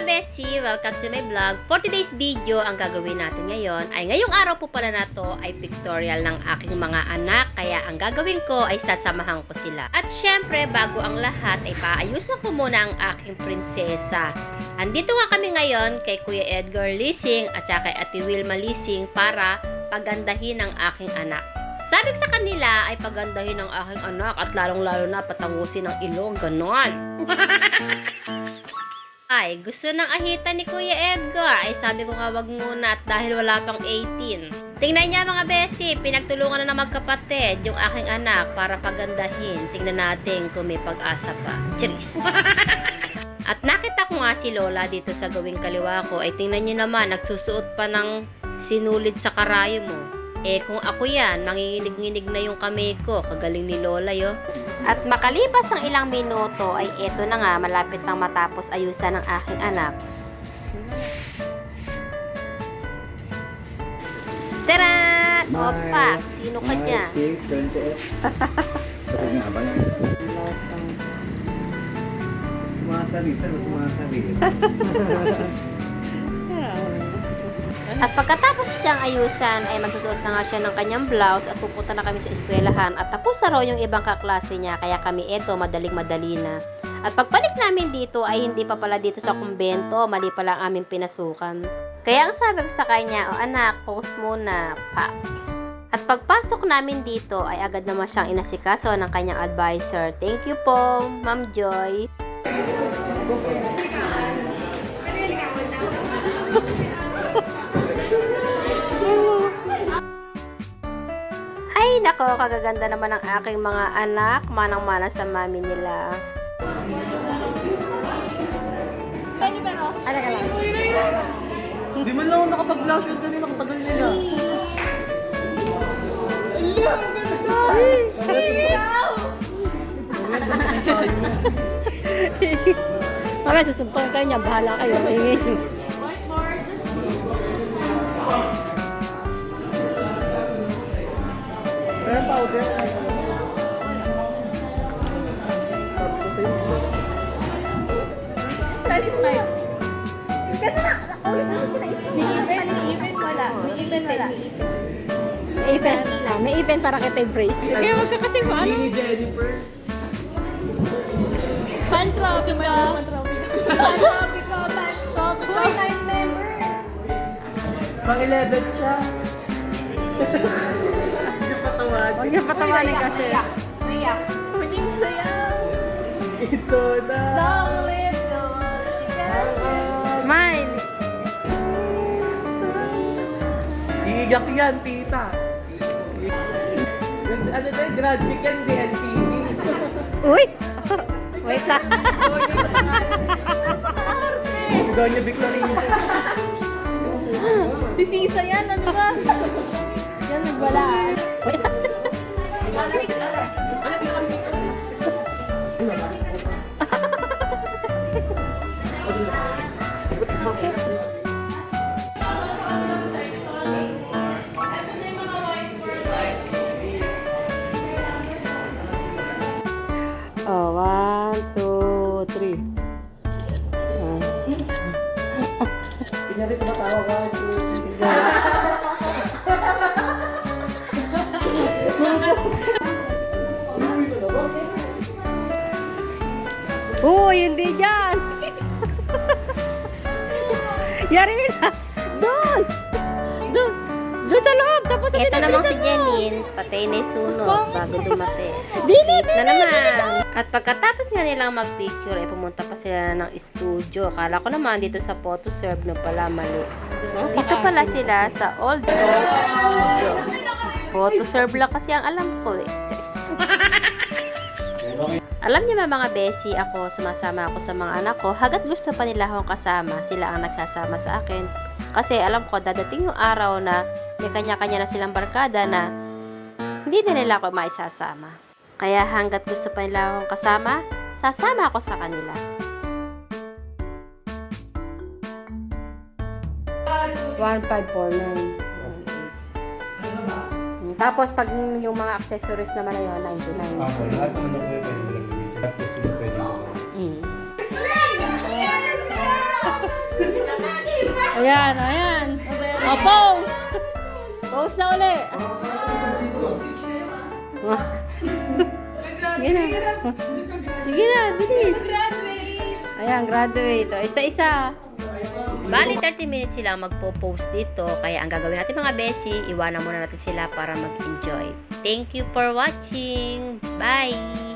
mga Bessie! Welcome to my vlog. For today's video, ang gagawin natin ngayon ay ngayong araw po pala na to ay pictorial ng aking mga anak. Kaya ang gagawin ko ay sasamahan ko sila. At syempre, bago ang lahat ay paayusan ko muna ang aking prinsesa. Andito nga kami ngayon kay Kuya Edgar Lising at saka kay Ate Wilma Lising para pagandahin ang aking anak. Sabi sa kanila ay pagandahin ang aking anak at lalong-lalo na patangusin ang ilong, ganon. Ay, gusto ng ahita ni Kuya Edgar. Ay, sabi ko nga wag muna at dahil wala pang 18. Tingnan niya mga besi, pinagtulungan na ng magkapatid yung aking anak para pagandahin. Tingnan natin kung may pag-asa pa. Cheers! At nakita ko nga si Lola dito sa gawing kaliwa ko. Ay tingnan niyo naman, nagsusuot pa ng sinulid sa karayo mo. Eh kung ako yan, manginginig-nginig na yung kamay ko. Kagaling ni Lola yo. At makalipas ang ilang minuto ay eto na nga malapit nang matapos ayusan ng aking anak. Tara! Opa! Sino ka dyan? 6, 28. Sabi nga ba yan? Sumasabi-sa, sumasabi-sa. At pagkatapos siyang ayusan ay magsusuot na nga siya ng kanyang blouse at pupunta na kami sa eskwelahan at tapos na raw yung ibang kaklase niya kaya kami eto madaling madali na. At pagbalik namin dito ay hindi pa pala dito sa kumbento, mali pala ang aming pinasukan. Kaya ang sabi ko sa kanya, o anak, post muna, pa. At pagpasok namin dito ay agad naman siyang inasikaso ng kanyang advisor. Thank you po, Ma'am Joy. Kagaganda naman ng aking mga anak. Manang-mana sa mami nila. Ano ka lang? Di man lang ako nakapag-blush yun kanina, nakatagal nila. Mamaya susumpong kayo niya. Bahala kayo. Ingay. Meron powder. Satisfied. Ganda na. May even, may even wala. May even wala. May event na. May event para kay brace. Kaya wag ka kasi kung ano. Hindi ni Jennifer. Fan trophy ko. Fan trophy ko. Fan trophy ko. Full time member. Pang 11 siya. Hindi patawag. Huwag niyo patawanin kasi. Maya. Maging saya. Ito na. Long live the ones you got. Smile! Iiyak yan, tita. Ano na, grad yan, DNPD. Uy! Wait lang. Magawa niya Victorine. Si Sisa yan, ano ba? Yan, nagwala. Kunyari tumatawa ka. Uy, hindi dyan! Yari na! Doon! Sa loob! Tapos Ito namang si Janine, patay na sunod bago dumate. Dili, na naman! At pagkatapos nga nilang magpicture, ay pumunta pa sila ng studio. Kala ko naman dito sa photo serve no pala mali. Dito pala sila sa Old Soul Studio. Photo serve lang kasi ang alam ko eh. Alam niyo ba mga besi, ako, sumasama ako sa mga anak ko, hagat gusto pa nila akong kasama, sila ang nagsasama sa akin. Kasi alam ko, dadating yung araw na may kanya-kanya na silang barkada na hindi na nila ako maisasama. Kaya hanggat gusto pa nila akong kasama, sasama ako sa kanila. One five four nine. Tapos pag yung mga accessories naman na yun, 99. Ako, lahat naman na pwede mo lang gawin. Tapos yung pwede mo. Mm. Ayan, ayan. O, Pose na uli. Oh. Sige na. Sige na, bilis. Ayan, graduate. Isa-isa. Bali, 30 minutes sila magpo-post dito. Kaya ang gagawin natin mga besi, iwanan muna natin sila para mag-enjoy. Thank you for watching. Bye!